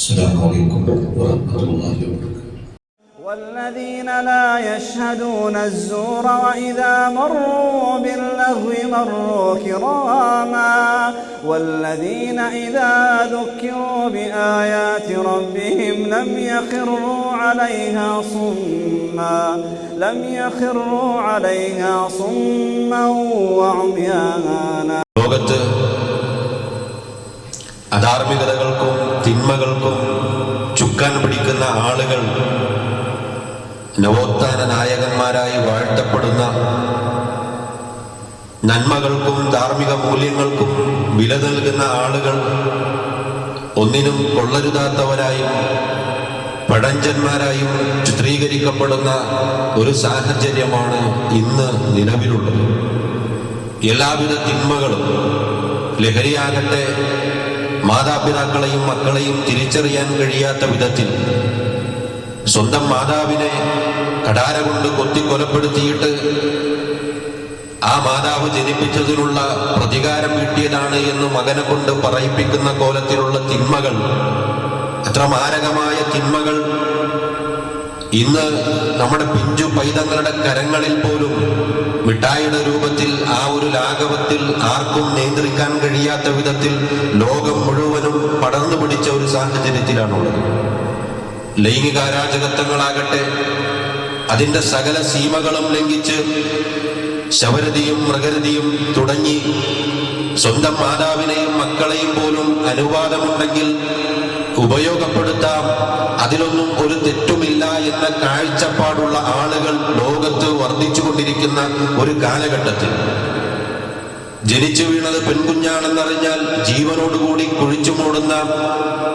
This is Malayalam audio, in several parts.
السلام عليكم ورحمة الله وبركاته والذين لا يشهدون الزور وإذا مروا باللغو مروا كراما والذين إذا ذكروا بآيات ربهم لم يخروا عليها صما لم يخروا عليها صما وعميانا ലോകത്ത് അധാർമികതകൾക്കും തിന്മകൾക്കും ചുക്കാൻ പിടിക്കുന്ന ആളുകൾ നവോത്ഥാന നായകന്മാരായി വാഴ്ത്തപ്പെടുന്ന നന്മകൾക്കും ധാർമ്മിക മൂല്യങ്ങൾക്കും വില നൽകുന്ന ആളുകൾ ഒന്നിനും കൊള്ളരുതാത്തവരായും പഴഞ്ചന്മാരായും ചിത്രീകരിക്കപ്പെടുന്ന ഒരു സാഹചര്യമാണ് ഇന്ന് നിലവിലുള്ളത്. എല്ലാവിധ തിന്മകളും ലഹരിയാകട്ടെ മാതാപിതാക്കളെയും മക്കളെയും തിരിച്ചറിയാൻ കഴിയാത്ത വിധത്തിൽ സ്വന്തം മാതാവിനെ കടാര കൊണ്ട് കൊത്തിക്കൊലപ്പെടുത്തിയിട്ട് ആ മാതാവ് ജനിപ്പിച്ചതിനുള്ള പ്രതികാരം വീട്ടിയതാണ് എന്ന് മകനെ കൊണ്ട് പറയിപ്പിക്കുന്ന കോലത്തിലുള്ള തിന്മകൾ അത്ര മാരകമായ തിന്മകൾ ഇന്ന് നമ്മുടെ പിഞ്ചു പൈതങ്ങളുടെ കരങ്ങളിൽ പോലും മിഠായിയുടെ രൂപത്തിൽ ആ ഒരു ലാഘവത്തിൽ ആർക്കും നിയന്ത്രിക്കാൻ കഴിയാത്ത വിധത്തിൽ ലോകം മുഴുവനും പടർന്നു പിടിച്ച ഒരു സാഹചര്യത്തിലാണുള്ളത്. ലൈംഗിക അരാജകത്വങ്ങളാകട്ടെ അതിന്റെ സകല സീമകളും ലംഘിച്ച് ശവരതിയും മൃഗരതിയും തുടങ്ങി സ്വന്തം മാതാവിനെയും മക്കളെയും പോലും അനുവാദമുണ്ടെങ്കിൽ ഉപയോഗപ്പെടുത്താം. അതിലൊന്നും ഒരു തെറ്റുമില്ല എന്ന കാഴ്ചപ്പാടുള്ള ആളുകൾ ലോകത്ത് വർദ്ധിച്ചുകൊണ്ടിരിക്കുന്ന ഒരു കാലഘട്ടത്തിൽ. ജനിച്ചു വീണത് പെൺകുഞ്ഞാണെന്നറിഞ്ഞാൽ ജീവനോടുകൂടി കുഴിച്ചു മൂടുന്ന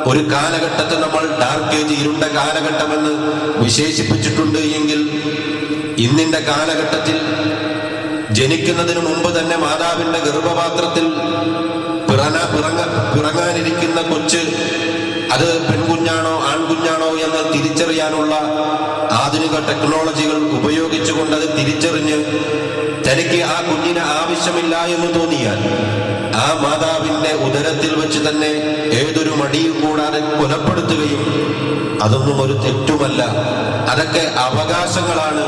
ഒരു കാലഘട്ടത്തെ നമ്മൾ ഡാർക്ക് ഏജ് ഇരുണ്ട കാലഘട്ടമെന്ന് വിശേഷിപ്പിച്ചിട്ടുണ്ട് എങ്കിൽ ഇന്നിന്റെ കാലഘട്ടത്തിൽ ജനിക്കുന്നതിന് മുമ്പ് തന്നെ മാതാവിന്റെ ഗർഭപാത്രത്തിൽ പിറങ്ങ പിറങ്ങാനിരിക്കുന്ന കൊച്ച് അത് പെൺകുഞ്ഞാണോ ആൺകുഞ്ഞാണോ എന്ന് തിരിച്ചറിയാനുള്ള ആധുനിക ടെക്നോളജികൾ ഉപയോഗിച്ചുകൊണ്ട് അത് തിരിച്ചറിഞ്ഞ് തനിക്ക് ആ കുഞ്ഞിന് ആവശ്യമില്ല എന്ന് തോന്നിയാൽ ആ മാതാവിന്റെ ഉദരത്തിൽ വെച്ച് തന്നെ ഏതൊരു മടിയും കൂടാതെ കൊലപ്പെടുത്തുകയും അതൊന്നും ഒരു തെറ്റുമല്ല. അതൊക്കെ അവകാശങ്ങളാണ്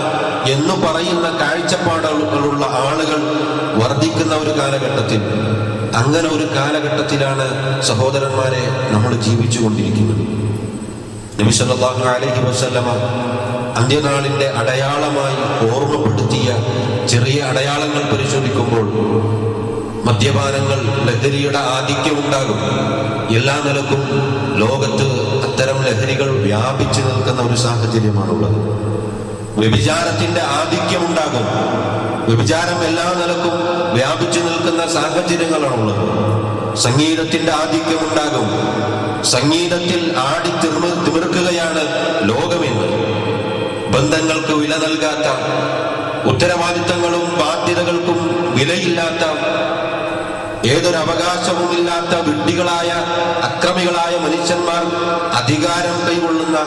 എന്ന് പറയുന്ന കാഴ്ചപ്പാടുകളുള്ള ആളുകൾ വർദ്ധിക്കുന്ന ഒരു കാലഘട്ടത്തിൽ. അങ്ങനെ ഒരു കാലഘട്ടത്തിലാണ് സഹോദരന്മാരെ നമ്മൾ ജീവിച്ചു കൊണ്ടിരിക്കുന്നത് നബി സല്ലല്ലാഹു അലൈഹി വസല്ലമ അന്ത്യനാളിന്റെ അടയാളമായി ഓർമ്മപ്പെടുത്തിയ ചെറിയ അടയാളങ്ങൾ പരിശോധിക്കുമ്പോൾ മദ്യപാനങ്ങൾ ലഹരിയുടെ ആധിക്യം ഉണ്ടാകും. എല്ലാ നിലക്കും ലോകത്ത് അത്തരം ലഹരികൾ വ്യാപിച്ചു നിൽക്കുന്ന ഒരു സാഹചര്യമാണുള്ളത്. വ്യഭിചാരത്തിന്റെ ആധിക്യം ഉണ്ടാകും. വ്യഭിചാരം എല്ലാ നിലക്കും വ്യാപിച്ചു നിൽക്കുന്ന സാഹചര്യങ്ങളാണുള്ളത്. സംഗീതത്തിന്റെ ആധിക്യം ഉണ്ടാകും സംഗീതത്തിൽ ആടി തിമിർ തിമിർക്കുകയാണ് ലോകമെന്ന്. ബന്ധങ്ങൾക്ക് വില നൽകാത്ത ഉത്തരവാദിത്തങ്ങളും ബാധ്യതകൾക്കും വിലയില്ലാത്ത ഏതൊരു അവകാശവും ഇല്ലാത്ത വിഡ്ഢികളായ അക്രമികളായ മനുഷ്യന്മാർ അധികാരം കൈകൊള്ളുന്ന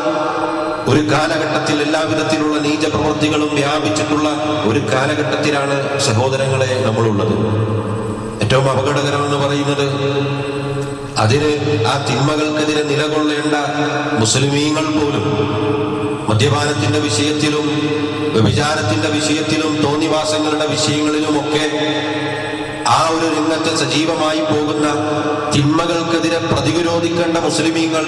ഒരു കാലഘട്ടത്തിൽ എല്ലാവിധത്തിലുള്ള നീചപ്രവൃത്തികളും വ്യാപിച്ചിട്ടുള്ള ഒരു കാലഘട്ടത്തിലാണ് സഹോദരങ്ങളെ നമ്മളുള്ളത്. ഏറ്റവും അപകടകരമെന്ന് പറയുന്നത് അതിന് ആ തിന്മകൾക്കെതിരെ നിലകൊള്ളേണ്ട മുസ്ലിമീങ്ങൾ പോലും മദ്യപാനത്തിന്റെ വിഷയത്തിലും വ്യഭിചാരത്തിന്റെ വിഷയത്തിലും തോന്നിവാസങ്ങളുടെ വിഷയങ്ങളിലുമൊക്കെ ആ ഒരു രംഗത്ത് സജീവമായി പോകുന്ന തിന്മകൾക്കെതിരെ പ്രതിരോധിക്കേണ്ട മുസ്ലിമീങ്ങൾ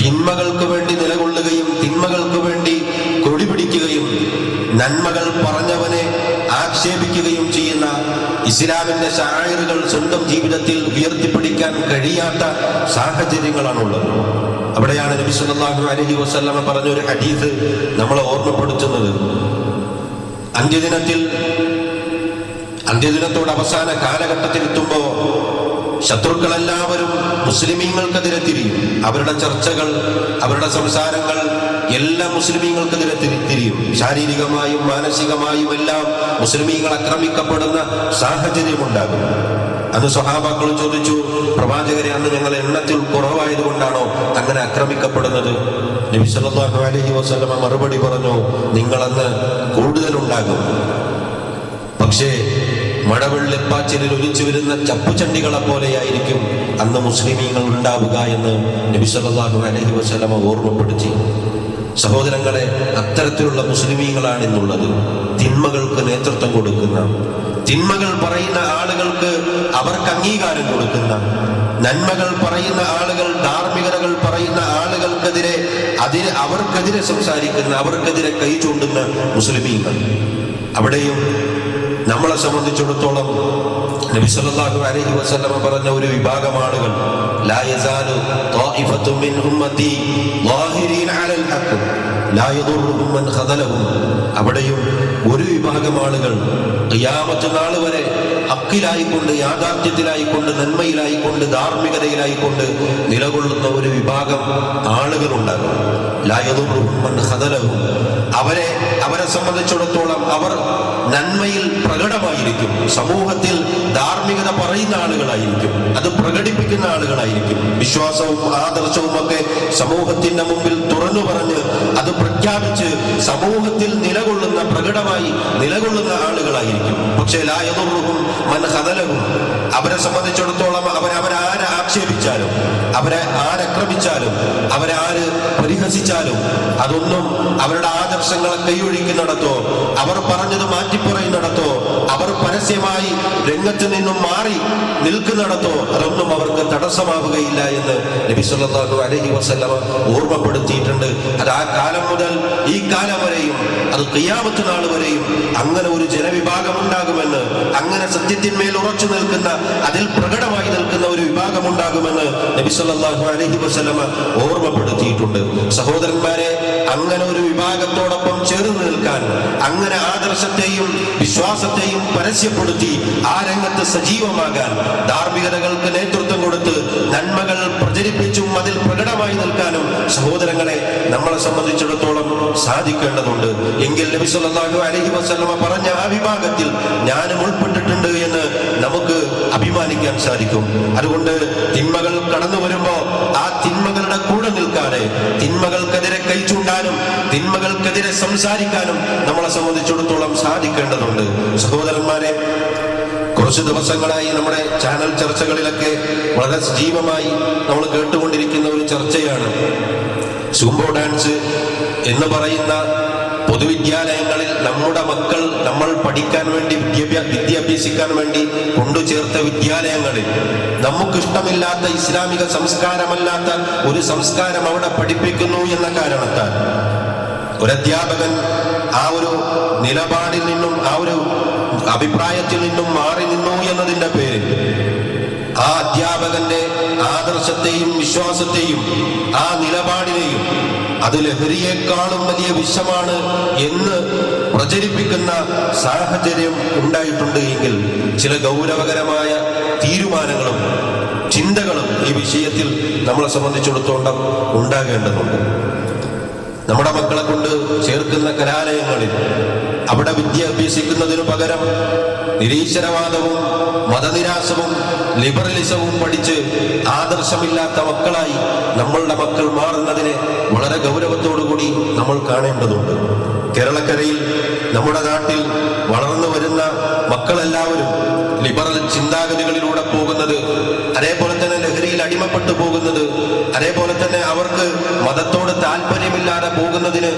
തിന്മകൾക്ക് വേണ്ടി നിലകൊള്ളുകയും തിന്മകൾക്ക് വേണ്ടി കൊടിപിടിക്കുകയും നന്മകൾ പറഞ്ഞവനെ ആക്ഷേപിക്കുകയും ചെയ്യുന്ന ഇസ്ലാമിന്റെ ഷായറുകൾ സ്വന്തം ജീവിതത്തിൽ ഉയർത്തിപ്പിടിക്കാൻ കഴിയാത്ത സാഹചര്യങ്ങളാണുള്ളത്. അവിടെയാണ് നബി സല്ലല്ലാഹു അലൈഹി വസല്ലമ പറഞ്ഞ ഒരു ഹദീസ് നമ്മളെ ഓർമ്മപ്പെടുത്തുന്നത്. അന്ത്യദിനത്തിൽ അന്ത്യദിനത്തോട് അവസാന കാലഘട്ടത്തിൽ എത്തുമ്പോ ശത്രുക്കളെല്ലാവരും മുസ്ലിമീങ്ങൾക്കെതിരെ തിരിയും. അവരുടെ ചർച്ചകൾ അവരുടെ സംസാരങ്ങൾ എല്ലാ മുസ്ലിമീങ്ങൾക്കെതിരെ തിരി- തിരിയും. ശാരീരികമായും മാനസികമായും എല്ലാം മുസ്ലിമീങ്ങൾ ആക്രമിക്കപ്പെടുന്ന സാഹചര്യം ഉണ്ടാകും അന്ന് സ്വഹാബാക്കൾ ചോദിച്ചു പ്രവാചകരെ അന്ന് ഞങ്ങൾ എണ്ണത്തിൽ കുറവായതുകൊണ്ടാണോ അങ്ങനെ ആക്രമിക്കപ്പെടുന്നത്? നബി സല്ലല്ലാഹു അലൈഹി മറുപടി പറഞ്ഞു നിങ്ങളന്ന് കൂടുതലുണ്ടാകും. പക്ഷേ മഴവെള്ളിപ്പാച്ചിലിൽ ഒലിച്ചു വരുന്ന ചപ്പുചണ്ടികളെ പോലെയായിരിക്കും അന്ന് മുസ്ലിമീങ്ങൾ ഉണ്ടാവുക എന്ന് നബി സല്ലല്ലാഹു അലൈഹി വസല്ലമ ഓർമ്മപ്പെടുത്തി. സഹോദരങ്ങളെ അത്തരത്തിലുള്ള മുസ്ലിമീങ്ങളാണ് ഇന്നുള്ളത്. തിന്മകൾക്ക് നേതൃത്വം കൊടുക്കുന്ന തിന്മകൾ പറയുന്ന ആളുകൾക്ക് അവർക്ക് അംഗീകാരം കൊടുക്കുന്ന നന്മകൾ പറയുന്ന ആളുകൾ ധാർമ്മികതകൾ പറയുന്ന ആളുകൾക്കെതിരെ അതിന് അവർക്കെതിരെ സംസാരിക്കുന്ന അവർക്കെതിരെ കൈ ചൂണ്ടുന്ന മുസ്ലിമീങ്ങൾ. അവിടെയും നമ്മളെ സംബന്ധിച്ചിടത്തോളം നബി സല്ലല്ലാഹു അലൈഹി വസല്ലം പറഞ്ഞ ഒരു വിഭാഗം ആളുകൾ ലാ യസാലു ത്വായിഫത്തും മിൻ ഉമ്മത്തി ളാഹിരീന അലൽ ഹഖ് ലാ യദുറുഹും മൻ ഖദലഹും. അവിടെയും ഒരു വിഭാഗം ആളുകൾ ഖിയാമത്ത് നാൾ വരെ ഹക്കിലായിക്കൊണ്ട് യാഥാർത്ഥ്യത്തിലായിക്കൊണ്ട് നന്മയിലായിക്കൊണ്ട് ധാർമ്മികതയിലായിക്കൊണ്ട് നിലകൊള്ളുന്ന ഒരു വിഭാഗം ആളുകളുണ്ടാകും. ലാ യദുറുഹും മൻ ഖദലഹും. അവരെ അവരെ സംബന്ധിച്ചിടത്തോളം അവർ നന്മയിൽ പ്രകടമായിരിക്കും. സമൂഹത്തിൽ ധാർമ്മികത പറയുന്ന ആളുകളായിരിക്കും. അത് പ്രകടിപ്പിക്കുന്ന ആളുകളായിരിക്കും. വിശ്വാസവും ആദർശവും ഒക്കെ സമൂഹത്തിന്റെ മുമ്പിൽ തുറന്നു പറഞ്ഞ് അത് പ്രഖ്യാപിച്ച് സമൂഹത്തിൽ നിലകൊള്ളുന്ന പ്രകടമായി നിലകൊള്ളുന്ന ആളുകളായിരിക്കും. പക്ഷേ ലായതുറുഹും മനഹതലവും അവരെ സംബന്ധിച്ചിടത്തോളം അവരെ അവരാരെ ആക്ഷേപിച്ചാലും അവരെ ആരക്രമിച്ചാലും അവരെ ആര് പരിഹസിച്ചാലും അതൊന്നും അവരുടെ ആദർശങ്ങളെ കൈയൊഴിക്കുന്നിടത്തോ അവർ പറഞ്ഞത് മാറ്റിപ്പറയുന്നിടത്തോ അവർ പരസ്യമായി രംഗത്ത് നിന്നും മാറി നിൽക്കുന്നിടത്തോ അതൊന്നും അവർക്ക് തടസ്സമാവുകയില്ല എന്ന് നബിസ്വല്ലാഹു അലഹി വസ്ലമ ഓർമ്മപ്പെടുത്തിയിട്ടുണ്ട്. അത് ആ കാലം മുതൽ ഈ കാലം വരെയും അത് കയ്യാമത്ത് നാൾ വരെയും അങ്ങനെ ഒരു ജനവിഭാഗം ഉണ്ടാകുമെന്ന് അങ്ങനെ സത്യത്തിന്മേൽ ഉറച്ചു നിൽക്കുന്ന അതിൽ പ്രകടമായി നിൽക്കുന്ന ഒരു വിഭാഗം ഉണ്ടാകുമെന്ന് നബി സല്ലല്ലാഹു അലൈഹി വസല്ലമ ഓർമ്മപ്പെടുത്തിയിട്ടുണ്ട്. സഹോദരന്മാരെ അങ്ങനെ ഒരു വിഭാഗത്തോടൊപ്പം ചേർന്ന് നിൽക്കാൻ അങ്ങനെ ആദർശത്തെയും വിശ്വാസത്തെയും പരസ്യപ്പെടുത്തി ആ രംഗത്ത് സജീവമാകാൻ ധാർമ്മികതകൾക്ക് നേതൃത്വം കൊടുത്ത് നന്മകൾ പ്രചരിപ്പിച്ചും അതിൽ പ്രകടമായി നിൽക്കാനും സഹോദരങ്ങളെ നമ്മളെ സംബന്ധിച്ചിടത്തോളം സാധിക്കേണ്ടതുണ്ട്. എങ്കിൽ നബി സല്ലല്ലാഹു അലൈഹി വസല്ലമ പറഞ്ഞ ആ വിഭാഗത്തിൽ ഞാനും ഉൾപ്പെട്ടിട്ടുണ്ട് എന്ന് നമുക്ക് അഭിമാനിക്കാൻ സാധിക്കും. അതുകൊണ്ട് തിന്മകൾ കടന്നു വരുമ്പോൾ ആ തിന്മകളുടെ കൂടെ സംസാരിക്കാനും നമ്മളെ സംബന്ധിച്ചിടത്തോളം സാധിക്കേണ്ടതുണ്ട്. സഹോദരന്മാരെ കുറച്ച് ദിവസങ്ങളായി നമ്മുടെ ചാനൽ ചർച്ചകളിലൊക്കെ വളരെ സജീവമായി നമ്മൾ കേട്ടുകൊണ്ടിരിക്കുന്ന ഒരു ചർച്ചയാണ്. സൂംബോ ഡാൻസ് എന്ന് പറയുന്ന പൊതുവിദ്യാലയങ്ങളിൽ നമ്മുടെ മക്കൾ നമ്മൾ പഠിക്കാൻ വേണ്ടി വിദ്യാഭ്യാസ വിദ്യ അഭ്യസിക്കാൻ വേണ്ടി കൊണ്ടുചേർത്ത വിദ്യാലയങ്ങളിൽ നമുക്കിഷ്ടമില്ലാത്ത ഇസ്ലാമിക സംസ്കാരമല്ലാത്ത ഒരു സംസ്കാരം അവിടെ പഠിപ്പിക്കുന്നു എന്ന കാരണത്താൽ ഒരധ്യാപകൻ ആ ഒരു നിലപാടിൽ നിന്നും ആ ഒരു അഭിപ്രായത്തിൽ നിന്നും മാറി നിന്നു എന്നതിന്റെ പേരിൽ ആ അധ്യാപകന്റെ ആദർശത്തെയും വിശ്വാസത്തെയും ആ നിലപാടിനെയും അത് ലഹരിയേക്കാളും വലിയ വിഷമാണ് എന്ന് പ്രചരിപ്പിക്കുന്ന സാഹചര്യം ഉണ്ടായിട്ടുണ്ട് എങ്കിൽ ചില ഗൗരവകരമായ തീരുമാനങ്ങളും ചിന്തകളും ഈ വിഷയത്തിൽ നമ്മളെ സംബന്ധിച്ചിടത്തോളം ഉണ്ടാകേണ്ടതുണ്ട്. നമ്മുടെ മക്കളെ കൊണ്ട് ചേർക്കുന്ന കലാലയങ്ങളിൽ അവിടെ വിദ്യ അഭ്യസിക്കുന്നതിനു പകരം നിരീശ്വരവാദവും മതനിരാശവും ലിബറലിസവും പഠിച്ച് ആദർശമില്ലാത്ത മക്കളായി നമ്മളുടെ മക്കൾ മാറുന്നതിനെ വളരെ ഗൗരവത്തോടുകൂടി നമ്മൾ കാണേണ്ടതുണ്ട്. കേരളക്കരയിൽ നമ്മുടെ നാട്ടിൽ വളർന്നു വരുന്ന മക്കളെല്ലാവരും ലിബറൽ ചിന്താഗതികളിലൂടെ പോകുന്നത് അതേപോലെ തന്നെ ലഹരിയിൽ അടിമപ്പെട്ടു പോകുന്നത് അതേപോലെ തന്നെ അവർക്ക് മതത്തോട് താല്പര്യമില്ലാതെ പോകുന്നതിന്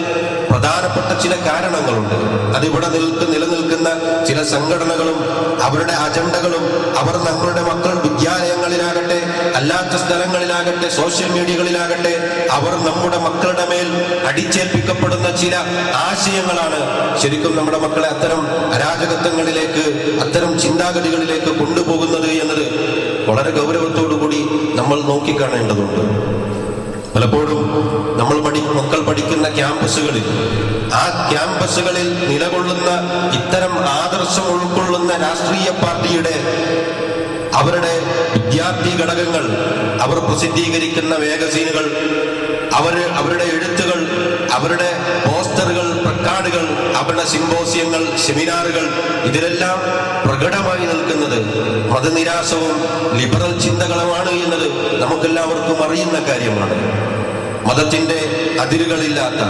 പ്രധാനപ്പെട്ട ചില കാരണങ്ങളുണ്ട്. അതിവിടെ നിൽക്ക് നിലനിൽക്കുന്ന ചില സംഘടനകളും അവരുടെ അജണ്ടകളും അവർ നമ്മളുടെ മക്കൾ വിദ്യാലയങ്ങളിലാകട്ടെ അല്ലാത്ത സ്ഥലങ്ങളിലാകട്ടെ സോഷ്യൽ മീഡിയകളിലാകട്ടെ അവർ നമ്മുടെ മക്കളുടെ മേൽ അടിച്ചേൽപ്പിക്കപ്പെടുന്ന ചില ആശയങ്ങളാണ് ശരിക്കും നമ്മുടെ മക്കളെ അത്തരം അരാജകത്വങ്ങളിലേക്ക് അത്തരം ചിന്താഗതികളിലേക്ക് കൊണ്ടുപോകുന്നത് എന്നത് വളരെ ഗൗരവത്തോടു നമ്മൾ നോക്കിക്കാണേണ്ടതുണ്ട്. പലപ്പോഴും നമ്മൾ പഠി മക്കൾ പഠിക്കുന്ന ക്യാമ്പസുകളിൽ ആ ക്യാമ്പസുകളിൽ നിലകൊള്ളുന്ന ഇത്തരം ആദർശം ഉൾക്കൊള്ളുന്ന രാഷ്ട്രീയ പാർട്ടിയുടെ അവരുടെ വിദ്യാർത്ഥി ഘടകങ്ങൾ അവർ പ്രസിദ്ധീകരിക്കുന്ന മാഗസീനുകൾ അവർ അവരുടെ എഴുത്തുകൾ അവരുടെ പോസ്റ്ററുകൾ പ്രക്കാർഡുകൾ അവരുടെ സിംബോസിയങ്ങൾ സെമിനാറുകൾ ഇതിലെല്ലാം പ്രകടമായി നിൽക്കുന്നത് മതനിരാശവും ലിബറൽ ചിന്തകളുമാണ് എന്നത് നമുക്കെല്ലാവർക്കും അറിയുന്ന കാര്യമാണ്. മതത്തിന്റെ അതിരുകളില്ലാത്ത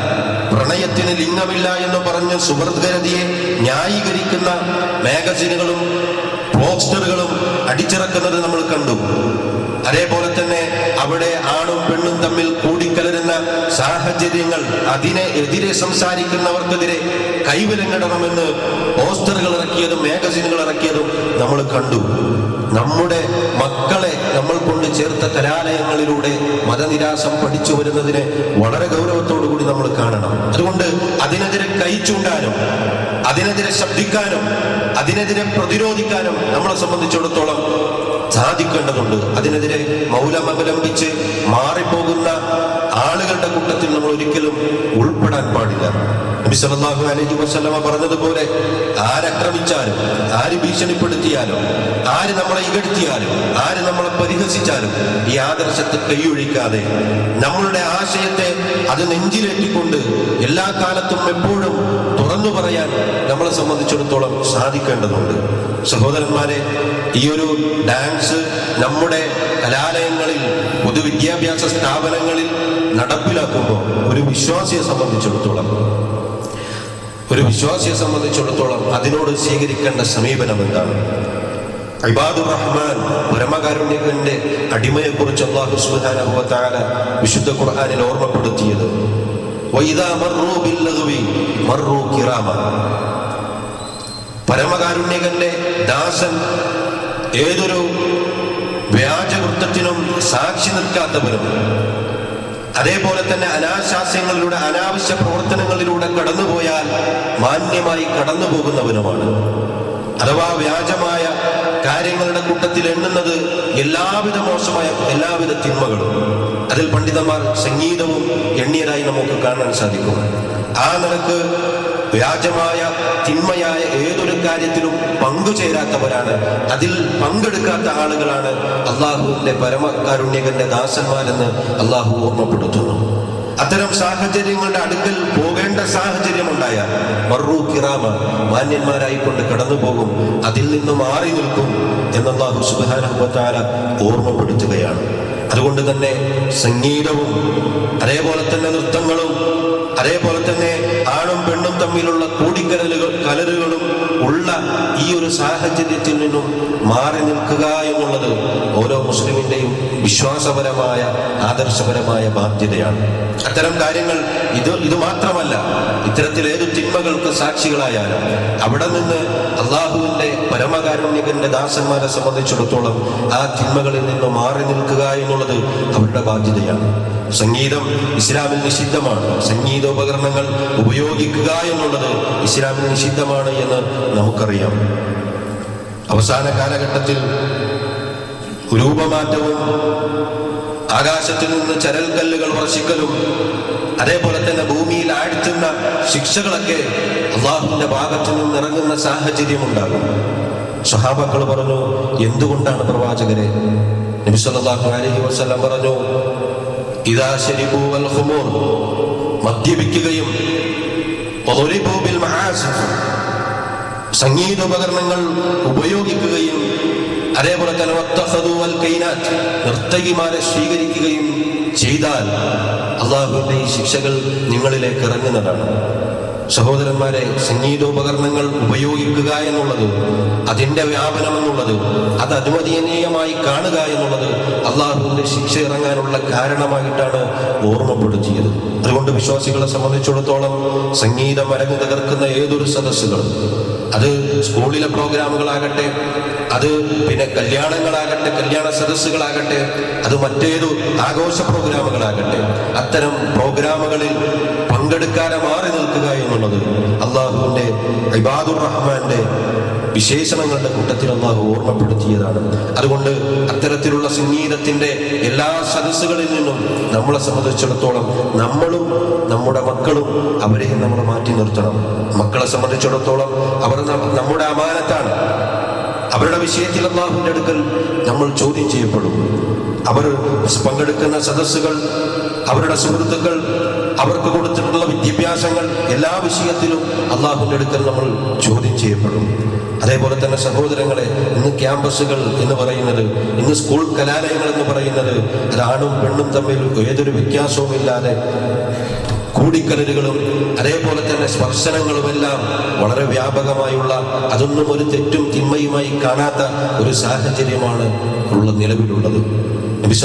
പ്രണയത്തിന് ലിംഗമില്ല എന്ന് പറഞ്ഞ് സുഹൃത്ഗരതിയെ ന്യായീകരിക്കുന്ന മാഗസിനുകളും പോസ്റ്ററുകളും അടിച്ചിറക്കുന്നത് നമ്മൾ കണ്ടു. അതേപോലെ തന്നെ അവിടെ ആണും പെണ്ണും തമ്മിൽ കൂടിക്കലരുന്ന സാഹചര്യങ്ങൾ അതിനെ എതിരെ സംസാരിക്കുന്നവർക്കെതിരെ കൈവിലങ്ങിടണമെന്ന് പോസ്റ്ററുകൾ ഇറക്കിയതും മാഗസീനുകൾ ഇറക്കിയതും നമ്മൾ കണ്ടു. നമ്മുടെ മക്കളെ നമ്മൾ കൊണ്ട് ചേർത്ത കലാലയങ്ങളിലൂടെ മതനിരാസം പഠിച്ചു വരുന്നതിനെ വളരെ ഗൗരവത്തോടു കൂടി നമ്മൾ കാണണം. അതുകൊണ്ട് അതിനെതിരെ കൈ ചൂണ്ടാനും അതിനെതിരെ ശബ്ദിക്കാനും അതിനെതിരെ പ്രതിരോധിക്കാനും നമ്മളെ സംബന്ധിച്ചിടത്തോളം സാധിക്കേണ്ടതുണ്ട്. അതിനെതിരെ മൗലമവലംബിച്ച് മാറിപ്പോകുന്ന ആളുകളുടെ കൂട്ടത്തിൽ നമ്മൾ ഒരിക്കലും ഉൾപ്പെടാൻ പാടില്ല. നബി സല്ലല്ലാഹു അലൈഹി വസല്ലമ പറഞ്ഞതുപോലെ ആരക്രമിച്ചാലും ആര് ഭീഷണിപ്പെടുത്തിയാലും ആര് നമ്മളെ ഇകഴ്ത്തിയാലും ആര് നമ്മളെ പരിഹസിച്ചാലും ഈ ആദർശത്തെ കൈയൊഴിക്കാതെ നമ്മളുടെ ആശയത്തെ അത് നെഞ്ചിലേറ്റിക്കൊണ്ട് എല്ലാ കാലത്തും എപ്പോഴും തുറന്നു പറയാൻ നമ്മളെ സംബന്ധിച്ചിടത്തോളം സാധിക്കേണ്ടതുണ്ട്. സഹോദരന്മാരെ ഈ ഒരു ഡാൻസ് നമ്മുടെ കലാലയങ്ങളിൽ പൊതുവിദ്യാഭ്യാസ സ്ഥാപനങ്ങളിൽ നടപ്പിലാക്കുമ്പോൾ ഒരു വിശ്വാസിയെ സംബന്ധിച്ചിടത്തോളം ഒരു വിശ്വാസിയെ സംബന്ധിച്ചിടത്തോളം അതിനോട് സ്വീകരിക്കേണ്ട സമീപനം എന്താണ്? അബാദു റഹ്മാൻ പരമകാരുണ്യകന്റെ അടിമയെക്കുറിച്ച് അള്ളാഹു തആല വിശുദ്ധ ഖുർആനിൽ ഓർമ്മപ്പെടുത്തിയത് പരമകാരുണ്യകന്റെ ദാസൻ ഏതൊരു വ്യാജവൃത്തത്തിനും സാക്ഷി നിൽക്കാത്തവരും അതേപോലെ തന്നെ അനാശാസ്യങ്ങളിലൂടെ അനാവശ്യ പ്രവർത്തനങ്ങളിലൂടെ കടന്നുപോയാൽ മാന്യമായി കടന്നു പോകുന്നവനുമാണ് അഥവാ വ്യാജമായ കാര്യങ്ങളുടെ കൂട്ടത്തിൽ എണ്ണുന്നത് എല്ലാവിധ മോശമായ എല്ലാവിധ തിന്മകളും. അതിൽ പണ്ഡിതന്മാർ സംഗീതവും എണ്ണിയതായി നമുക്ക് കാണാൻ സാധിക്കും. ആ നിലയ്ക്ക് വ്യാജമായ തിന്മയായ ഏതൊരു കാര്യത്തിലും പങ്കുചേരാത്തവരാണ്. അതിൽ പങ്കെടുക്കാത്ത ആളുകളാണ് അള്ളാഹുവിന്റെ പരമകാരുണ്യകന്റെ ദാസന്മാരെന്ന് അള്ളാഹു ഓർമ്മപ്പെടുത്തുന്നു. അത്തരം സാഹചര്യങ്ങളുടെ അടുക്കൽ പോകേണ്ട സാഹചര്യം ഉണ്ടായ മറു കിറാമ മാന്യന്മാരായിക്കൊണ്ട് കടന്നു പോകും അതിൽ നിന്ന് മാറി നിൽക്കും എന്ന് അള്ളാഹു സുബാനുഭവത്താല ഓർമ്മപ്പെടുത്തുകയാണ്. അതുകൊണ്ട് തന്നെ സംഗീതവും അതേപോലെ തന്നെ നൃത്തങ്ങളും അതേപോലെ തന്നെ തമ്മിലുള്ള കൂടിക്കലലുകൾ കലരുകളും ഉള്ള ഈ ഒരു സാഹചര്യത്തിൽ നിന്നും മാറി നിൽക്കുക എന്നുള്ളത് ഓരോ മുസ്ലിമിന്റെയും വിശ്വാസപരമായ ആദർശപരമായ ബാധ്യതയാണ്. അത്തരം കാര്യങ്ങൾ ഇത് ഇത് മാത്രമല്ല ഇത്തരത്തിൽ ഏത് തിന്മകൾക്ക് സാക്ഷികളായാലും അവിടെ നിന്ന് അള്ളാഹുവിന്റെ പരമകാരുണ്യകന്റെ ദാസന്മാരെ സംബന്ധിച്ചിടത്തോളം ആ തിന്മകളിൽ നിന്ന് മാറി നിൽക്കുക എന്നുള്ളത് അവരുടെ ബാധ്യതയാണ്. സംഗീതം ഇസ്ലാമിൽ നിഷിദ്ധമാണ്. സംഗീതോപകരണങ്ങൾ ഉപയോഗിക്കുക എന്നുള്ളത് ഇസ്ലാമിൽ നിഷിദ്ധമാണ് എന്ന് നമുക്കറിയാം. അവസാന കാലഘട്ടത്തിൽ രൂപമാറ്റവും ആകാശത്തിൽ നിന്ന് ചരൽക്കല്ലുകൾ വർഷിക്കലും അതേപോലെ തന്നെ ഭൂമിയിൽ ആഴ്ത്തുന്ന ശിക്ഷകളൊക്കെ അള്ളാഹുവിന്റെ ഭാഗത്തു നിന്ന് ഇറങ്ങുന്ന സാഹചര്യം ഉണ്ടാകും. സഹാബാക്കൾ പറഞ്ഞു എന്തുകൊണ്ടാണ് പ്രവാചകരെ? നബി അലഹി വസല്ലം പറഞ്ഞു മദ്യപിക്കുകയും സംഗീതോപകരണങ്ങൾ ഉപയോഗിക്കുകയും അതേപോലെ തന്നെ വത്തഖദു വൽ കൈനാത്ത് നർത്തകിമാരെ സ്വീകരിക്കുകയും ചെയ്താൽ അള്ളാഹുവിന്റെ ഈ ശിക്ഷകൾ നിങ്ങളിലേക്ക് ഇറങ്ങുന്നതാണ്. സഹോദരന്മാരെ സംഗീതോപകരണങ്ങൾ ഉപയോഗിക്കുക എന്നുള്ളത് അതിന്റെ വ്യാപനം എന്നുള്ളത് അത് അനുവദനീയമായി കാണുക എന്നുള്ളത് അള്ളാഹുവിന്റെ ശിക്ഷ ഇറങ്ങാനുള്ള കാരണമായിട്ടാണ് ഓർമ്മപ്പെടുത്തിയത്. അതുകൊണ്ട് വിശ്വാസികളെ സംബന്ധിച്ചിടത്തോളം സംഗീതം അരങ്ങ് തകർക്കുന്ന ഏതൊരു സദസ്സുകളും അത് സ്കൂളിലെ പ്രോഗ്രാമുകളാകട്ടെ അത് പിന്നെ കല്യാണങ്ങളാകട്ടെ കല്യാണ സദസ്സുകളാകട്ടെ അത് മറ്റേതു ആഘോഷ പ്രോഗ്രാമുകളാകട്ടെ അത്തരം പ്രോഗ്രാമുകളിൽ പങ്കെടുക്കാതെ മാറി നിൽക്കുക എന്നുള്ളത് അള്ളാഹുവിന്റെ ഇബാദുർ റഹ്മാന്റെ വിശേഷണങ്ങളുടെ കൂട്ടത്തിൽ അള്ളാഹു ഓർമ്മപ്പെടുത്തിയതാണ്. അതുകൊണ്ട് അത്തരത്തിലുള്ള സംഗീതത്തിന്റെ എല്ലാ സദസ്സുകളിൽ നിന്നും നമ്മളെ സംബന്ധിച്ചിടത്തോളം നമ്മളും നമ്മുടെ മക്കളും അവരെ നമ്മൾ മാറ്റി നിർത്തണം. മക്കളെ സംബന്ധിച്ചിടത്തോളം അവർ നമ്മുടെ അമാനത്താണ്. അവരുടെ വിഷയത്തിൽ അള്ളാഹുവിന്റെ അടുക്കൽ നമ്മൾ ചോദ്യം ചെയ്യപ്പെടും. അവർ പങ്കെടുക്കുന്ന സദസ്സുകൾ അവരുടെ സുഹൃത്തുക്കൾ അവർക്ക് കൊടുത്തിട്ടുള്ള വിദ്യാഭ്യാസങ്ങൾ എല്ലാ വിഷയത്തിലും അള്ളാഹുവിന്റെ അടുക്കൽ നമ്മൾ ചോദ്യം ചെയ്യപ്പെടും. അതേപോലെ തന്നെ സഹോദരങ്ങളെ ഇന്ന് ക്യാമ്പസുകൾ എന്ന് പറയുന്നത് ഇന്ന് സ്കൂൾ കലാലയങ്ങൾ എന്ന് പറയുന്നത് ആണും പെണ്ണും തമ്മിൽ ഏതൊരു വ്യത്യാസവും ഇല്ലാതെ കൂടിക്കലരുകളും അതേപോലെ തന്നെ സ്പർശനങ്ങളുമെല്ലാം വളരെ വ്യാപകമായുള്ള അതൊന്നും ഒരു തെറ്റും തിന്മയുമായി കാണാത്ത ഒരു സാഹചര്യമാണ് ഉള്ള നിലവിലുള്ളത്. നബി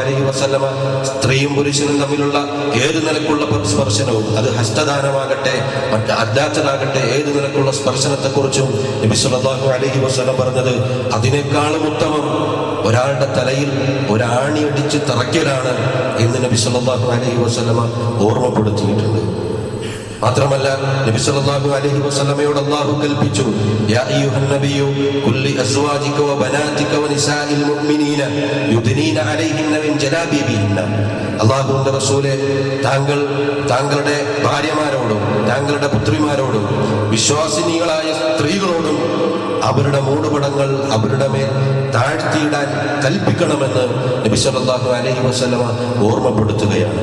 അലഹി വസല്ലമ സ്ത്രീയും പുരുഷനും തമ്മിലുള്ള ഏത് നിലക്കുള്ള സ്പർശനവും അത് ഹസ്തദാനമാകട്ടെ മറ്റ് അല്ലാത്തതാകട്ടെ ഏത് നിലക്കുള്ള സ്പർശനത്തെക്കുറിച്ചും കുറിച്ചും സല്ലല്ലാഹു അലൈഹി വസല്ലം പറഞ്ഞത് അതിനേക്കാളും ഉത്തമം ഒരാളുടെ തലയിൽ ഒരാണി അടിച്ച് തറയ്ക്കലാണ് എന്ന് നബി അലഹി അലൈഹി ഓർമ്മപ്പെടുത്തിയിട്ടുണ്ട്. മാത്രമല്ല നബി സല്ലല്ലാഹു അലൈഹി വസല്ലമയോട് അല്ലാഹു കൽപ്പിച്ചു യാ അയ്യുഹൻ നബിയു കുല്ലി അസ്വാജിക വ ബനാതിക വ നിസാഇൽ മുഅ്മിനീന യുദ്നീന അലൈഹിന്ന മിൻ ജലാബിബിഹിന്ന. അല്ലാഹുവിന്റെ റസൂലെ താങ്കൾ താങ്കളുടെ ഭാര്യമാരോടും താങ്കളുടെ പുത്രിമാരോടും വിശ്വാസിനികളായ സ്ത്രീകളോടും അവരുടെ മൂടുപടങ്ങൾ അവരുടെ മേൽ താഴ്ത്തിയിടാൻ കൽപ്പിക്കണമെന്ന് നബി സല്ലല്ലാഹു അലൈഹി വസല്ലമ ഓർമ്മപ്പെടുത്തുകയാണ്.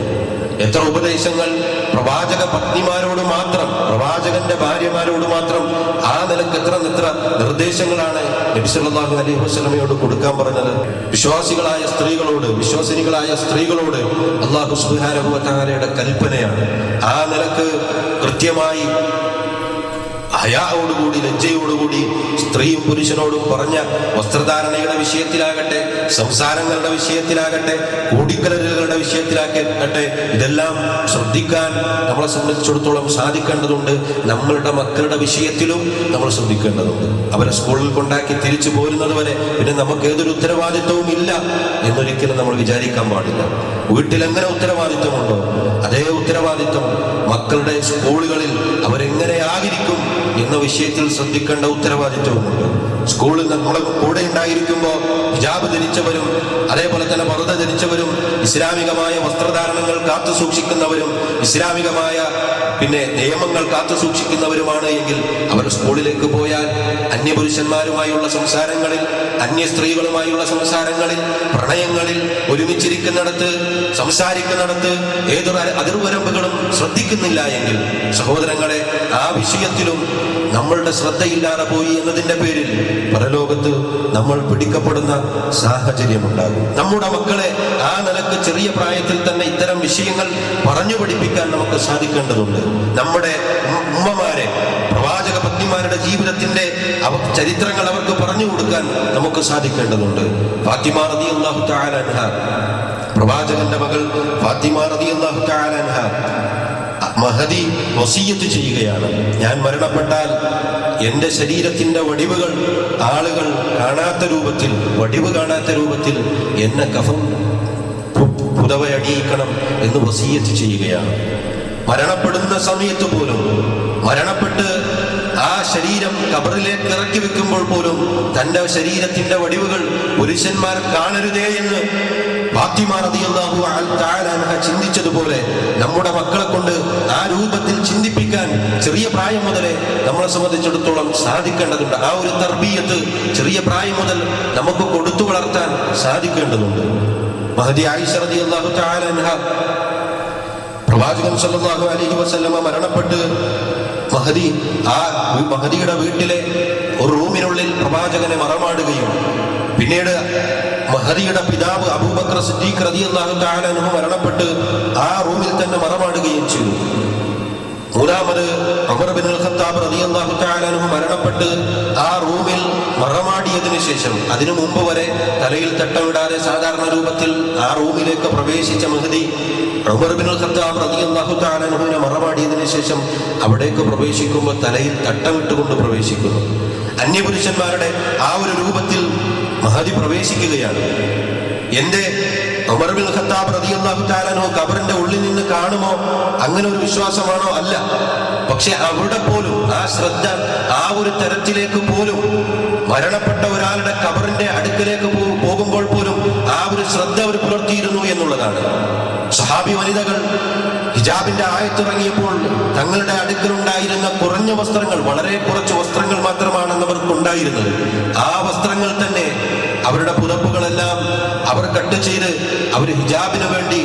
എത്ര ഉപദേശങ്ങൾ പ്രവാചക പത്നിമാരോട് മാത്രം പ്രവാചകന്റെ ഭാര്യമാരോട് മാത്രം ആ നിലയ്ക്ക് എത്ര എത്ര നിർദ്ദേശങ്ങളാണ് നബി സല്ലല്ലാഹു അലൈഹി വസല്ലമയോട് കൊടുക്കാൻ പറഞ്ഞത്. വിശ്വാസികളായ സ്ത്രീകളോട് വിശ്വാസിനികളായ സ്ത്രീകളോട് അള്ളാഹു വ കൽപ്പനയാണ്. ആ നിലയ്ക്ക് കൃത്യമായി ഹയാവോടുകൂടി ലജ്ജയോടുകൂടി സ്ത്രീയും പുരുഷനോടും പറഞ്ഞ വസ്ത്രധാരണയുടെ വിഷയത്തിലാകട്ടെ സംസാരങ്ങളുടെ വിഷയത്തിലാകട്ടെ കൂടിക്കലരുകളുടെ വിഷയത്തിലാകട്ടെ ഇതെല്ലാം ശ്രദ്ധിക്കാൻ നമ്മളെ സംബന്ധിച്ചിടത്തോളം സാധിക്കേണ്ടതുണ്ട്. നമ്മളുടെ മക്കളുടെ വിഷയത്തിലും നമ്മൾ ശ്രദ്ധിക്കേണ്ടതുണ്ട്. അവരെ സ്കൂളിൽ കൊണ്ടാക്കി തിരിച്ചു പോരുന്നത് വരെ പിന്നെ നമുക്ക് ഏതൊരു ഉത്തരവാദിത്വവും ഇല്ല എന്നൊരിക്കലും നമ്മൾ വിചാരിക്കാൻ പാടില്ല. വീട്ടിൽ എങ്ങനെ ഉത്തരവാദിത്വമുണ്ടോ? അതേ ഉത്തരവാദിത്വം മക്കളുടെ സ്കൂളുകളിൽ അവരെങ്ങനെ ആയിരിക്കും എന്ന വിഷയത്തിൽ ശ്രദ്ധിക്കേണ്ട ഉത്തരവാദിത്വമുണ്ട് സ്കൂളിൽ നമ്മളെ കൂടെ ഉണ്ടായിരിക്കുമ്പോൾ ഹിജാബ് ധരിച്ചവരും അതേപോലെ തന്നെ പർദ്ദ ധരിച്ചവരും ഇസ്ലാമികമായ വസ്ത്രധാരണങ്ങൾ കാത്തു സൂക്ഷിക്കുന്നവരും ഇസ്ലാമികമായ പിന്നെ നിയമങ്ങൾ കാത്തു സൂക്ഷിക്കുന്നവരുമാണ് എങ്കിൽ അവർ സ്കൂളിലേക്ക് പോയാൽ അന്യപുരുഷന്മാരുമായുള്ള സംസാരങ്ങളിൽ അന്യ സ്ത്രീകളുമായുള്ള സംസാരങ്ങളിൽ പ്രണയങ്ങളിൽ ഒരുമിച്ചിരിക്കുന്നിടത്ത് സംസാരിക്കുന്നിടത്ത് ഏതൊരു അതിർവരമ്പുകളും ശ്രദ്ധിക്കുന്നില്ല എങ്കിൽ സഹോദരങ്ങളെ ആ വിഷയത്തിലും നമ്മളുടെ ശ്രദ്ധയില്ലാതെ പോയി എന്നതിന്റെ പേരിൽ പരലോകത്ത് നമ്മൾ പിടിക്കപ്പെടുന്ന സാഹചര്യമുണ്ടാകും നമ്മുടെ മക്കളെ ആ നിലയ്ക്ക് ചെറിയ പ്രായത്തിൽ തന്നെ ഇത്തരം വിഷയങ്ങൾ പറഞ്ഞു പഠിപ്പിക്കാൻ നമുക്ക് സാധിക്കേണ്ടതുണ്ട്. നമ്മുടെ ഉമ്മമാരെ പ്രവാചക പത്നിമാരുടെ ജീവിതത്തിന്റെ അവ ചരിത്രങ്ങൾ അവർക്ക് പറഞ്ഞു കൊടുക്കാൻ നമുക്ക് സാധിക്കേണ്ടതുണ്ട്. ഫാത്തിമ റളിയല്ലാഹു അള്ളാഹു അൻഹ. പ്രവാചകന്റെ മകൾ ഫാത്തിമ റളിയല്ലാഹു അള്ളാഹു അൻഹ. മഹദി വസീയത്ത് ചെയ്യുകയാണ്. ഞാൻ മരണപ്പെട്ടാൽ എന്റെ ശരീരത്തിന്റെ വടിവുകൾ ആളുകൾ കാണാത്ത രൂപത്തിൽ വടിവ് കാണാത്ത രൂപത്തിൽ എന്നെ കഫം പുതവയണിയിക്കണം എന്ന് വസീയത്ത് ചെയ്യുകയാണ്. മരണപ്പെടുന്ന സമയത്ത് പോലും മരണപ്പെട്ട് ആ ശരീരം കബറിലേക്ക് ഇറക്കി വെക്കുമ്പോൾ പോലും തന്റെ ശരീരത്തിന്റെ വടിവുകൾ പുരുഷന്മാർ കാണരുതേ എന്ന് ചിന്തിച്ചതുപോലെ നമ്മുടെ മക്കളെ കൊണ്ട് ആ രൂപത്തിൽ ചിന്തിപ്പിക്കാൻ ചെറിയ പ്രായം മുതലേ നമ്മളെ സംബന്ധിച്ചിടത്തോളം സാധിക്കേണ്ടതുണ്ട്. ആ ഒരു തർബീയത്ത് ചെറിയ പ്രായം മുതൽ നമുക്ക് കൊടുത്തു വളർത്താൻ സാധിക്കേണ്ടതുണ്ട്. മഹദി ആയിഷ റളിയല്ലാഹു തആല അൻഹ പ്രവാചകൻ സല്ലല്ലാഹു അലൈഹി വസല്ലമ മരണപ്പെട്ട് മഹദി ആ മഹദിയുടെ വീട്ടിലെ ഒരു റൂമിനുള്ളിൽ പ്രവാചകനെ മറമാടുകയും പിന്നീട് മഹദിയുടെ പിതാവ് അബൂബക്കർ സിദ്ദീഖ് റളിയല്ലാഹു തആല അൻഹു മരണപ്പെട്ട് ആ റൂമിൽ തന്നെ മറമാടുകയും ചെയ്തു. മൂന്നാമത് അമർബിൻ ഖത്താബ് റളിയല്ലാഹു മരണപ്പെട്ട് ആ റൂമിൽ മറമാടിയതിനു ശേഷം അതിനു മുമ്പ് വരെ തലയിൽ തട്ടമിടാതെ സാധാരണ രൂപത്തിൽ ആ റൂമിലേക്ക് പ്രവേശിച്ച മഹദി ഉമർ ഖത്താബ് റളിയല്ലാഹു മറമാടിയതിനു ശേഷം അവിടേക്ക് പ്രവേശിക്കുമ്പോൾ തലയിൽ തട്ടമിട്ടുകൊണ്ട് പ്രവേശിക്കുന്നു. അന്യപുരുഷന്മാരുടെ ആ ഒരു രൂപത്തിൽ മഹദി പ്രവേശിക്കുകയാണ്. എന്റെ ഉമർ ബിൻ ഖത്താബ് ഖബറിന്റെ ഉള്ളിൽ നിന്ന് കാണുമോ? അങ്ങനെ ഒരു വിശ്വാസമാണോ? അല്ല. പക്ഷെ അവിടെ പോലും ആ ശ്രദ്ധ ആ ഒരു തരത്തിലേക്ക് പോലും മരണപ്പെട്ട ഒരാളുടെ കബറിന്റെ അടുക്കലേക്ക് പോകുമ്പോൾ പോലും ആ ഒരു ശ്രദ്ധ അവർ പുലർത്തിയിരുന്നു എന്നുള്ളതാണ്. സഹാബി വനിതകൾ ഹിജാബിന്റെ ആയത്തിറങ്ങിയപ്പോൾ തങ്ങളുടെ അടുക്കലുണ്ടായിരുന്ന കുറഞ്ഞ വസ്ത്രങ്ങൾ വളരെ കുറച്ച് വസ്ത്രങ്ങൾ മാത്രമാണ് അവർക്കുണ്ടായിരുന്നത് ആ വസ്ത്രങ്ങൾ തന്നെ അവരുടെ പുതപ്പുകളെല്ലാം അവർ കട്ട് ചെയ്ത് അവർ ഹിജാബിന് വേണ്ടി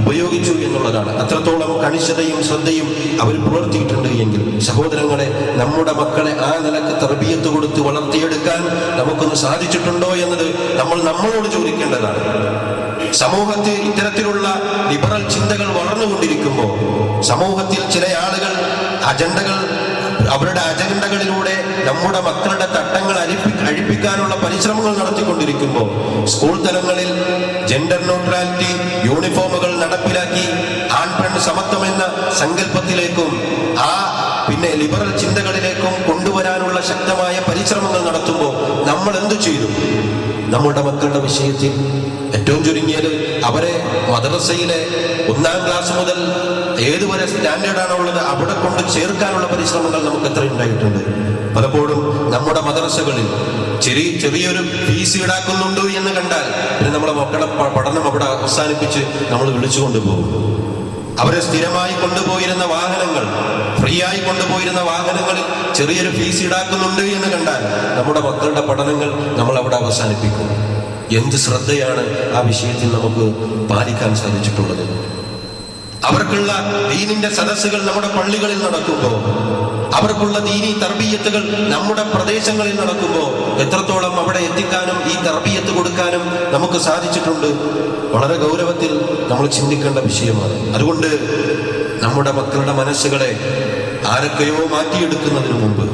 ഉപയോഗിച്ചു എന്നുള്ളതാണ്. അത്രത്തോളം കണിശതയും ശ്രദ്ധയും അവർ പുലർത്തിയിട്ടുണ്ട് എങ്കിൽ സഹോദരങ്ങളെ നമ്മുടെ മക്കളെ ആ നിലയ്ക്ക് തർബീയത്ത് കൊടുത്ത് വളർത്തിയെടുക്കാൻ നമുക്കൊന്ന് സാധിച്ചിട്ടുണ്ടോ എന്നത് നമ്മൾ നമ്മളോട് ചോദിക്കേണ്ടതാണ്. സമൂഹത്തിൽ ഇത്തരത്തിലുള്ള ലിബറൽ ചിന്തകൾ വളർന്നുകൊണ്ടിരിക്കുമ്പോൾ സമൂഹത്തിൽ ചില ആളുകൾ അജണ്ടകൾ അവരുടെ അജണ്ടകളിലൂടെ നമ്മുടെ മക്കളുടെ തട്ടങ്ങൾ അരിപ്പി അഴിപ്പിക്കാനുള്ള പരിശ്രമങ്ങൾ നടത്തിക്കൊണ്ടിരിക്കുമ്പോൾ സ്കൂൾ തലങ്ങളിൽ ജെൻഡർ ന്യൂട്രാലിറ്റി യൂണിഫോമുകൾ നടപ്പിലാക്കി ആൺ പെൺ സമത്വം എന്ന സങ്കല്പത്തിലേക്കും പിന്നെ ലിബറൽ ചിന്തകളിലേക്കും കൊണ്ടുവരാനുള്ള ശക്തമായ പരിശ്രമങ്ങൾ നടത്തുമ്പോൾ നമ്മൾ എന്തു ചെയ്തു? നമ്മുടെ മക്കളുടെ വിഷയത്തിൽ ഏറ്റവും ചുരുങ്ങിയത് അവരെ മദ്രസയിലെ ഒന്നാം ക്ലാസ് മുതൽ ഏതുവരെ സ്റ്റാൻഡേർഡാണോ ഉള്ളത് അവിടെ കൊണ്ട് ചേർക്കാനുള്ള പരിശ്രമങ്ങൾ നമുക്ക് എത്ര ഉണ്ടായിട്ടുണ്ട്? പലപ്പോഴും നമ്മുടെ മദ്രസകളിൽ ചെറിയ ചെറിയൊരു ഫീസ് ഈടാക്കുന്നുണ്ട് എന്ന് കണ്ടാൽ പിന്നെ നമ്മുടെ മക്കളുടെ പഠനം അവിടെ അവസാനിപ്പിച്ച് നമ്മൾ വിളിച്ചുകൊണ്ട് പോകും. അവരെ സ്ഥിരമായി കൊണ്ടുപോയിരുന്ന വാഹനങ്ങൾ ഫ്രീ ആയി കൊണ്ടുപോയിരുന്ന വാഹനങ്ങളിൽ ചെറിയൊരു ഫീസ് ഈടാക്കുന്നുണ്ട് എന്ന് കണ്ടാൽ നമ്മുടെ മക്കളുടെ പഠനങ്ങൾ നമ്മൾ അവിടെ അവസാനിപ്പിക്കും. എന്ത് ശ്രദ്ധയാണ് ആ വിഷയത്തിൽ നമുക്ക് പാലിക്കാൻ സാധിച്ചിട്ടുള്ളത്? അവർക്കുള്ള ദീനിന്റെ സദസ്സുകൾ നമ്മുടെ പള്ളികളിൽ നടക്കുമ്പോൾ അവർക്കുള്ള ദീനി തർബീയത്തുകൾ നമ്മുടെ പ്രദേശങ്ങളിൽ നടക്കുമ്പോൾ എത്രത്തോളം അവിടെ എത്തിക്കാനും ഈ തർബീയത്ത് കൊടുക്കാനും നമുക്ക് സാധിച്ചിട്ടുണ്ട് വളരെ ഗൗരവത്തിൽ നമ്മൾ ചിന്തിക്കേണ്ട വിഷയമാണ്. അതുകൊണ്ട് നമ്മുടെ മക്കളുടെ മനസ്സുകളെ ആരൊക്കെയോ മാറ്റിയെടുക്കുന്നതിന് മുമ്പ്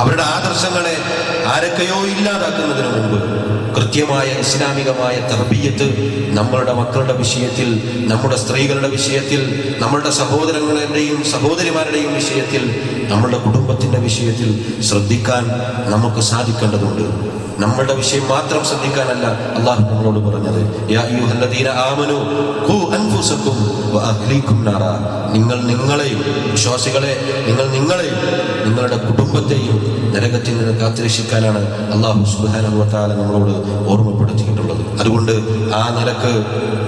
അവരുടെ ആദർശങ്ങളെ ആരൊക്കെയോ ഇല്ലാതാക്കുന്നതിന് മുമ്പ് കൃത്യമായ ഇസ്ലാമികമായ തർബീയത്ത് നമ്മളുടെ മക്കളുടെ വിഷയത്തിൽ നമ്മുടെ സ്ത്രീകളുടെ വിഷയത്തിൽ നമ്മളുടെ സഹോദരങ്ങളുടെയും സഹോദരിമാരുടെയും വിഷയത്തിൽ നമ്മളുടെ കുടുംബത്തിന്റെ വിഷയത്തിൽ ശ്രദ്ധിക്കാൻ നമുക്ക് സാധിക്കേണ്ടതുണ്ട്. നമ്മളുടെ വിഷയം മാത്രം ശ്രദ്ധിക്കാനല്ല അള്ളാഹു നമ്മളോട് പറഞ്ഞത്. നിങ്ങൾ നിങ്ങളെയും വിശ്വാസികളെ നിങ്ങൾ നിങ്ങളെയും നിങ്ങളുടെ കുടുംബത്തെയും നരകത്തിൽ നിന്ന് കാത്തുരക്ഷിക്കാനാണ് അള്ളാഹു സുബ്ഹാനഹു വതആല നമ്മളോട് ഓർമ്മപ്പെടുത്തിയിട്ടുള്ളത്. അതുകൊണ്ട് ആ നിലയ്ക്ക്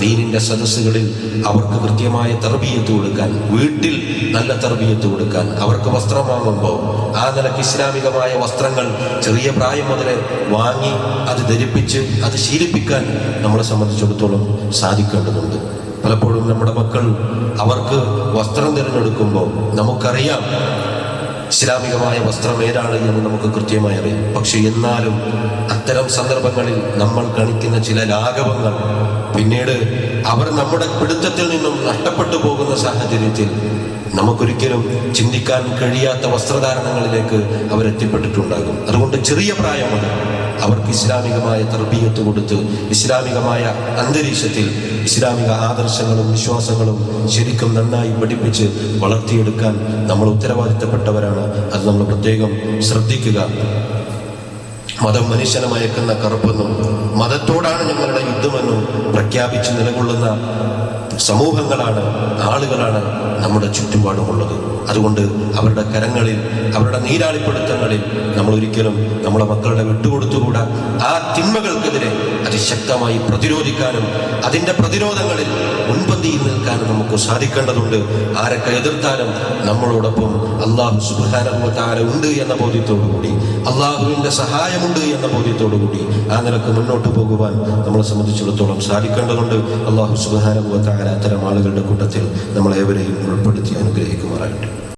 ദീനിന്റെ സദസ്സുകളിൽ അവർക്ക് കൃത്യമായ തർബീയത്ത് കൊടുക്കാൻ വീട്ടിൽ നല്ല തർബീയത്ത് കൊടുക്കാൻ അവർക്ക് വസ്ത്രം വാങ്ങുമ്പോൾ ആ നിലയ്ക്ക് ഇസ്ലാമികമായ വസ്ത്രങ്ങൾ ചെറിയ പ്രായം മുതലേ വാങ്ങി അത് ധരിപ്പിച്ച് അത് ശീലിപ്പിക്കാൻ നമ്മളെ സംബന്ധിച്ചിടത്തോളം സാധിക്കേണ്ടതുണ്ട്. പലപ്പോഴും നമ്മുടെ മക്കൾ അവർക്ക് വസ്ത്രം തിരഞ്ഞെടുക്കുമ്പോൾ നമുക്കറിയാം ഇസ്ലാമികമായ വസ്ത്രം ഏതാണ് എന്ന് നമുക്ക് കൃത്യമായി അറിയാം. പക്ഷെ എന്നാലും അത്തരം സന്ദർഭങ്ങളിൽ നമ്മൾ കാണിക്കുന്ന ചില ലാഘവങ്ങൾ പിന്നീട് അവർ നമ്മുടെ പിടുത്തത്തിൽ നിന്നും നഷ്ടപ്പെട്ടു പോകുന്ന സാഹചര്യത്തിൽ നമുക്കൊരിക്കലും ചിന്തിക്കാൻ കഴിയാത്ത വസ്ത്രധാരണങ്ങളിലേക്ക് അവരെത്തിപ്പെട്ടിട്ടുണ്ടാകും. അതുകൊണ്ട് ചെറിയ പ്രായം മുതൽ അവർക്ക് ഇസ്ലാമികമായ തർബീയത്ത് കൊടുത്ത് ഇസ്ലാമികമായ അന്തരീക്ഷത്തിൽ ഇസ്ലാമിക ആദർശങ്ങളും വിശ്വാസങ്ങളും ശരിക്കും നന്നായി പഠിപ്പിച്ച് വളർത്തിയെടുക്കാൻ നമ്മൾ ഉത്തരവാദിത്തപ്പെട്ടവരാണ്. അത് നമ്മൾ പ്രത്യേകം ശ്രദ്ധിക്കുക. മതം മനുഷ്യനെ മയക്കുന്ന കറുപ്പെന്നും മതത്തോടാണ് ഞങ്ങളുടെ യുദ്ധമെന്നും പ്രഖ്യാപിച്ച് നിലകൊള്ളുന്ന സമൂഹങ്ങളാണ് ആളുകളാണ് നമ്മുടെ ചുറ്റുപാടുമുള്ളത്. അതുകൊണ്ട് അവരുടെ കരങ്ങളിൽ അവരുടെ നീരാളിപ്പെടുത്തങ്ങളിൽ നമ്മൾ ഒരിക്കലും നമ്മളെ മക്കളുടെ വിട്ടുകൊടുത്തുകൂടാ. ആ തിന്മകൾക്കെതിരെ അതിശക്തമായി പ്രതിരോധിക്കാനും അതിന്റെ പ്രതിരോധങ്ങളിൽ മുൻപന്തിയിൽ നിൽക്കാനും നമുക്ക് സാധിക്കേണ്ടതുണ്ട്. ആരൊക്കെ എതിർത്താലും നമ്മളോടൊപ്പം അള്ളാഹു സുബാനുഭവത്താര ഉണ്ട് എന്ന ബോധ്യത്തോടുകൂടി അള്ളാഹുവിന്റെ സഹായമുണ്ട് എന്ന ബോധ്യത്തോടുകൂടി ആ നിലയ്ക്ക് മുന്നോട്ട് പോകുവാൻ നമ്മളെ സംബന്ധിച്ചിടത്തോളം സാധിക്കേണ്ടതുണ്ട്. അള്ളാഹു സുബാനുഭവത്താര അത്തരം ആളുകളുടെ കൂട്ടത്തിൽ നമ്മളേവരെയും ഉൾപ്പെടുത്തി അനുഗ്രഹിക്കുമാറാകട്ടെ.